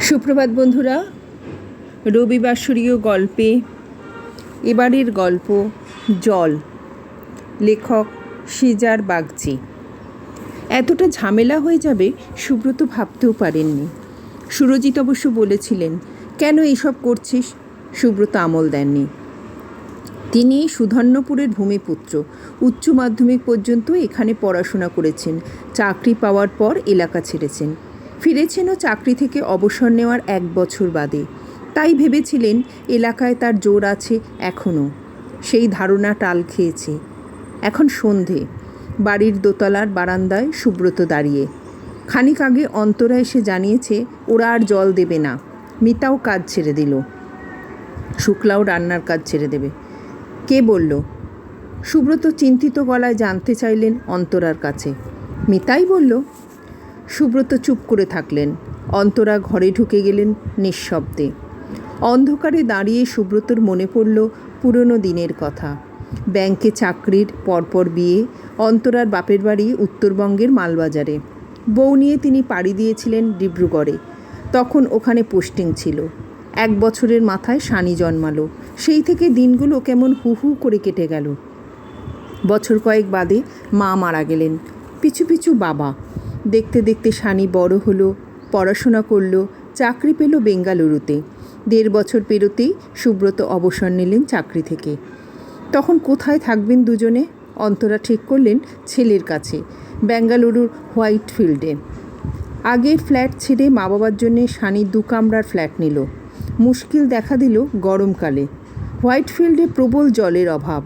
সুপ্রভাত বন্ধুরা রবিবাসরীয় গল্পে, এবারের গল্প জল, লেখক সিজার বাগচি। এতটা ঝামেলা হয়ে যাবে সুব্রত ভাবতেও পারেননি। সুরজিৎ অবশ্য বলেছিলেন, কেন এইসব করছিস? সুব্রত আমল দেননি। তিনি সুধন্যপুরের ভূমিপুত্র, উচ্চ মাধ্যমিক পর্যন্ত এখানে পড়াশোনা করেছেন, চাকরি পাওয়ার পর এলাকা ছেড়েছেন। ফিরেছেনও চাকরি থেকে অবসর নেওয়ার এক বছর বাদে। তাই ভেবেছিলেন এলাকায় তার জোর আছে এখনও। সেই ধারণা টাল খেয়েছে। এখন সন্ধে। বাড়ির দোতলার বারান্দায় সুব্রত দাঁড়িয়ে। খানিক আগে অন্তরা এসে জানিয়েছে, ওরা আর জল দেবে না। মিতাও কাজ ছেড়ে দিল। শুক্লাও রান্নার কাজ ছেড়ে দেবে। কে বলল? সুব্রত চিন্তিত গলায় জানতে চাইলেন অন্তরার কাছে। মিতাই বলল সুব্রত চুপ করে থাকলেন। অন্তরা ঘরে ঢুকে গেলেন নিঃশব্দে। অন্ধকারে দাঁড়িয়ে সুব্রতর মনে পড়ল পুরনো দিনের কথা। ব্যাংকে চাকরির পরপর বিয়ে, অন্তরার বাপের বাড়ি উত্তরবঙ্গের মালবাজারে। বউ নিয়ে তিনি পাড়ি দিয়েছিলেন ডিব্রুগড়ে। তখন ওখানে পোস্টিং ছিল। এক বছরের মাথায় সানি জন্মালো। সেই থেকে দিনগুলো কেমন হু হু করে কেটে গেল। বছর কয়েক বাদে মা মারা গেলেন। পিছু পিছু বাবা। দেখতে দেখতে শানি বড় হলো, পড়াশোনা করল, চাকরি পেল বেঙ্গালুরুতে। দেড় বছর পেরোতেই সুব্রত অবসর নিলেন চাকরি থেকে। তখন কোথায় থাকবেন দুজনে? অন্তরা ঠিক করলেন ছেলের কাছে, বেঙ্গালুরুর হোয়াইট ফিল্ডে। আগের ফ্ল্যাট ছেড়ে মা বাবার জন্যে শানি দু কামরার ফ্ল্যাট নিল। মুশকিল দেখা দিল গরমকালে। হোয়াইট ফিল্ডে প্রবল জলের অভাব।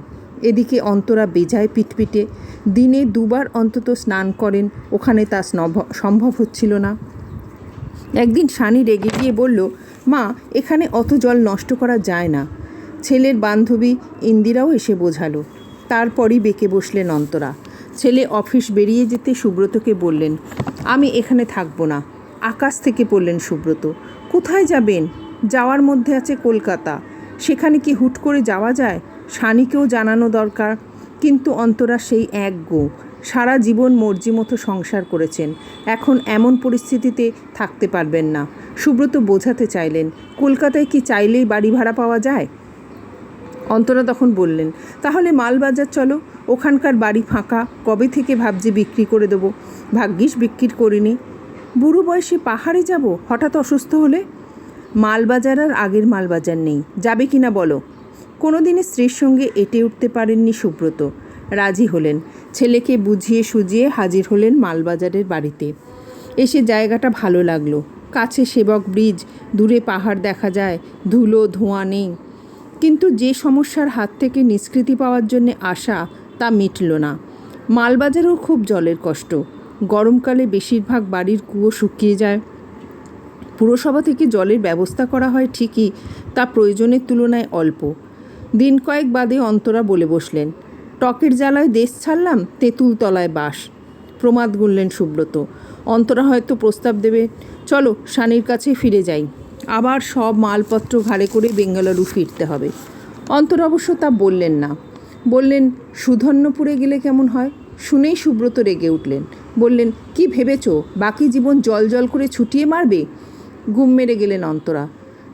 এদিকে অন্তরা বেজায় পিটপিটে। দিনে দুবার অন্তত স্নান করেন, ওখানে তা সম্ভব হচ্ছিল না। একদিন শানি রেগে গিয়ে বলল, মা, এখানে অত জল নষ্ট করা যায় না। ছেলের বান্ধবী ইন্দিরাও এসে বোঝালো। তারপরই বেঁকে বসলেন অন্তরা। ছেলে অফিস বেরিয়ে যেতে সুব্রতকে বললেন, আমি এখানে থাকব না। আকাশ থেকে পড়লেন সুব্রত, কোথায় যাবেন? যাওয়ার মধ্যে আছে কলকাতা। সেখানে কি হুট করে যাওয়া যায়? শানিকেও জানানো দরকার, কিন্তু অন্তরা সেই এক গো। সারা জীবন মর্জি মতো সংসার করেছেন। এখন এমন পরিস্থিতিতে থাকতে পারবেন না। সুব্রত বোঝাতে চাইলেন, কলকাতায় কি চাইলেই বাড়ি ভাড়া পাওয়া যায়? অন্তরা তখন বললেন, তাহলে মালবাজার চলো, ওখানকার বাড়ি ফাঁকা, কবে থেকে ভাবছি বিক্রি করে দেবো? ভাগ্যিস বিক্রি করিনি। বুড়ো বয়সে পাহাড়ে যাব, হঠাৎ অসুস্থ হলে? মালবাজার আর আগের মালবাজার নেই, যাবে কি না বলো? কোনো দিনে স্ত্রীর সঙ্গে এটে উঠতে পারেননি সুব্রত। রাজি হলেন। ছেলেকে বুঝিয়ে সুজিয়ে হাজির হলেন মালবাজারের বাড়িতে। এসে জায়গাটা ভালো লাগল। কাছে সেবক ব্রিজ, দূরে পাহাড় দেখা যায়, ধুলো, ধোঁয়া নেই। কিন্তু যে সমস্যার হাত থেকে নিষ্কৃতি পাওয়ার জন্য আশা তা মিটল না। মালবাজারেও খুব জলের কষ্ট। গরমকালে বেশিরভাগ বাড়ির কুয়ো শুকিয়ে যায়। পুরসভা থেকে জলের ব্যবস্থা করা হয় ঠিকই, তা প্রয়োজনের তুলনায় অল্প। দিন কয়েক বাদে অন্তরা বলে বসলেন, টকের জ্বালায় দেশ ছাড়লাম তেঁতুল তলায় বাস। প্রমাদ গুনলেন সুব্রত, অন্তরা হয়তো প্রস্তাব দেবে, চলো শানির কাছে ফিরে যাই, আবার সব মালপত্র ঘাড়ে করে বেঙ্গালুরু ফিরতে হবে। অন্তরা অবশ্য তা বললেন না, বললেন, সুধন্যপুরে গেলে কেমন হয়? শুনেই সুব্রত রেগে উঠলেন, বললেন, কি ভেবেছ, বাকি জীবন জল জল করে ছুটিয়ে মারবে? গুম মেরে গেলেন অন্তরা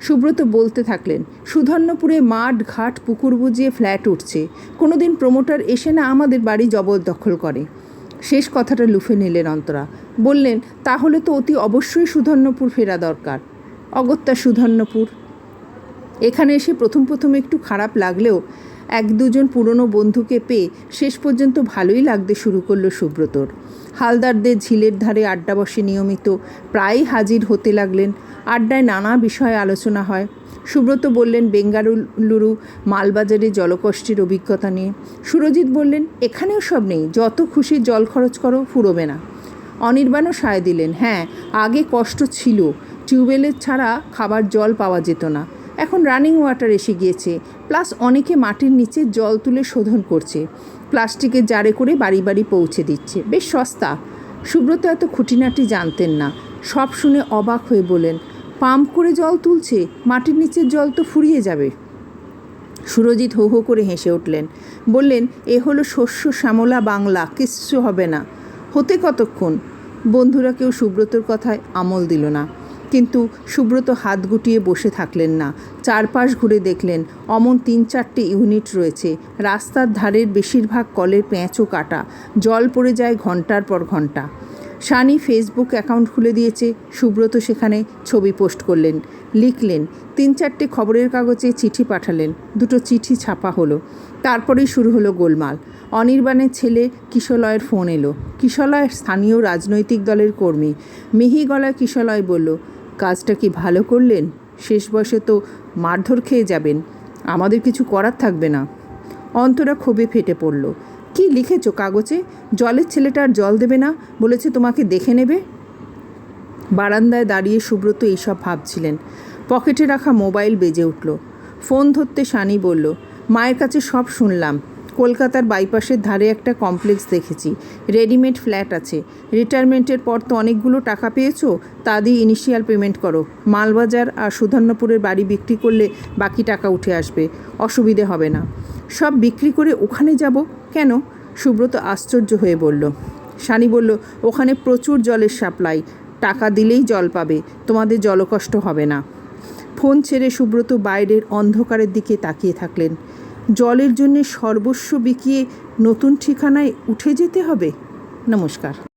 সুব্রত বলতে থাকলেন, সুধন্যপুরে মাঠ, ঘাট, পুকুর বুঝিয়ে ফ্ল্যাট উঠছে। কোনোদিন প্রমোটার এসে না আমাদের বাড়ি জবরদখল করে। শেষ কথাটা লুফে নিলেন অন্তরা। বললেন, তাহলে তো অতি অবশ্যই সুধন্যপুর ফেরা দরকার। অগত্যা সুধন্যপুর? এখানে এসে প্রথম প্রথম একটু খারাপ লাগলেও এক দুজন পুরনো বন্ধুকে পেয়ে শেষ পর্যন্ত ভালোই লাগতে শুরু করল সুব্রতর। হালদারদের ঝিলের ধারে আড্ডা বসে নিয়মিত প্রায়ই হাজির হতে লাগলেন আড্ডায় নানা বিষয়ে আলোচনা হয়। সুব্রত বললেন, বেঙ্গালুরু মালবাজারে জলকষ্টের অভিজ্ঞতা নিয়ে। সুরজিৎ বললেন, এখানেও সব নেই। যত খুশি জল খরচ করো, ফুরোবে না। অনির্বাণও সায় দিলেন হ্যাঁ আগে কষ্ট ছিল। টিউবওয়েলের ছাড়া খাবার জল পাওয়া যেত না। এখন রানিং ওয়াটার এসে গিয়েছে। প্লাস অনেকে মাটির নিচে জল তুলে শোধন করছে। প্লাস্টিকের জারে করে বাড়ি বাড়ি পৌঁছে দিচ্ছে। বেশ সস্তা। সুব্রত এত খুঁটিনাটি জানতেন না। সব শুনে অবাক হয়ে বলেন পাম্প করে জল তুলছে, মাটির নিচের জল তো ফুরিয়ে যাবে। সুরজিৎ হো হো করে হেসে উঠলেন, বললেন, এ হলো শস্য শ্যামলা বাংলা, কিচ্ছু হবে না। হতে কতক্ষণ? বন্ধুরা কেউ সুব্রতর কথায় আমল দিল না, কিন্তু সুব্রত হাত গুটিয়ে বসে থাকলেন না। চারপাশ ঘুরে দেখলেন, অমন তিন চারটে ইউনিট রয়েছে। রাস্তার ধারের বেশিরভাগ কলের প্যাঁচও কাটা। জল পড়ে যায় ঘণ্টার পর ঘণ্টা। শানি ফেসবুক অ্যাকাউন্ট খুলে দিয়েছে। সুব্রত সেখানে ছবি পোস্ট করলেন, লিখলেন, তিন চারটে খবরের কাগজে চিঠি পাঠালেন, দুটো চিঠি ছাপা হলো। তারপরেই শুরু হলো গোলমাল। অনির্বাণের ছেলে কিশলয়ের ফোন এলো। কিশলয় স্থানীয় রাজনৈতিক দলের কর্মী। মিহি গলায় কিশলয় বলল, কাজটা কি ভালো করলেন? শেষ বয়সে তো মারধর খেয়ে যাবেন। আমাদের কিছু করার থাকবে না। অন্তরা ক্ষোভে ফেটে পড়ল। কি লিখেছো কাগজে? জলের ছেলেটা আর জল দেবে না, বলেছে তোমাকে দেখে নেবে। বারান্দায় দাঁড়িয়ে সুব্রত এইসব ভাবছিলেন। পকেটে রাখা মোবাইল বেজে উঠল। ফোন ধরতে সানি বলল, মায়ের কাছে সব শুনলাম। কলকাতার বাইপাসের ধারে একটা কমপ্লেক্স দেখেছি। রেডিমেড ফ্ল্যাট আছে। রিটায়ারমেন্টের পর তো অনেকগুলো টাকা পেয়েছ? তা দিয়ে ইনিশিয়াল পেমেন্ট করো। মালবাজার আর সুধন্যপুরের বাড়ি বিক্রি করলে বাকি টাকা উঠে আসবে। অসুবিধে হবে না। সব বিক্রি করে ওখানে যাব? কেন? সুব্রত আশ্চর্য হয়ে বলল। শানি বলল, ওখানে প্রচুর জলের সাপ্লাই। টাকা দিলেই জল পাবে। তোমাদের জলকষ্ট হবে না। ফোন ছেড়ে সুব্রত বাইরের অন্ধকারের দিকে তাকিয়ে থাকলেন। জলের জন্যে সর্বস্ব বিকিয়ে নতুন ঠিকানায় উঠে যেতে হবে। নমস্কার।